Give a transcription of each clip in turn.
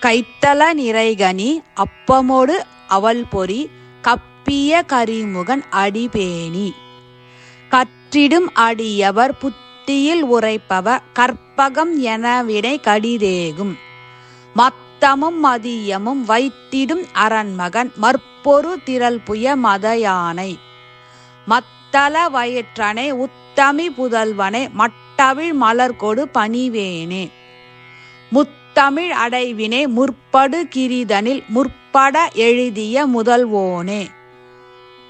கைத்தல நிறைகனி அப்பமோடு அவள் பொறி கப்பிய கரிமுகன் அடிபேணி. கற்றிடும் அடியவர் புத்தியில் உரைப்பவ கற்பகம் எனவினை கடிதேகும். மத்தமும் மதியமும் வைத்திடும் அரண்மகன் மற்பொரு திரள் புய மதயானை. மத்தள வயிற்றனை உத்தமி புதல்வனை மட்டவிழ் மலர்கொடு பணிவேனே. முத்தமிழ் அடைவினை முற்படு கிரிதனில் முற்பட எழுதிய முதல்வோனே.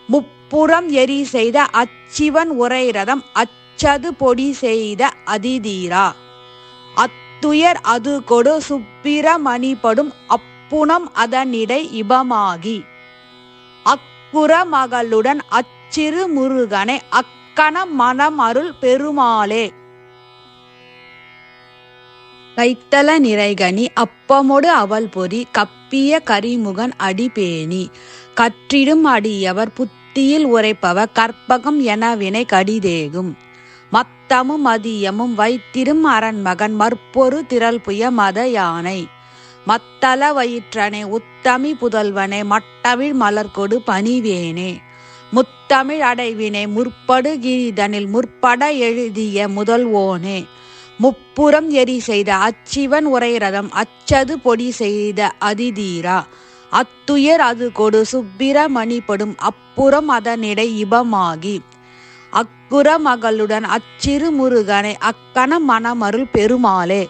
முப்புறம் எரி செய்த அச்சிவன் உரை ரதம் அச்சது பொடி செய்த அதிதீரா. அத்துயர் அது கொடு சுப்பிரமணிப்படும் அப்புணம் அதனிடை இபமாகி. அக்குற மகளுடன் அச்சிறு முருகனை அக்கண மனமருள் பெருமாளே. கைத்தல நிறைகனி அப்பமொடு அவள் பொறி கப்பிய கரிமுகன் அடிபேணி. கற்றிடும் அடியவர் புத்தியில் உரைப்பவ கற்பகம் எனவினை கடிதேகும். மத்தமும் மதியமும் வைத்திரும் அரண்மகன் மற்பொரு திரள்புய மத யானை. மத்தள வயிற்றனை உத்தமி புதல்வனை மட்டவிழ் மலர்கொடு பணிவேனே. முத்தமிழ் அடைவினை முற்படு கிரிதனில் முற்பட எழுதிய முதல்வோனே. முப்புறம் எரி செய்த அச்சிவன் உரை ரதம் அச்சது பொடி செய்த அதிதீரா. அத்துயர் அது கொடு சுப்பிரமணிப்படும் அப்புறம் அதனிடை இபமாகி. அக்குற மகளுடன் அச்சிறு முருகனை அக்கண மனமருள் பெருமாளே.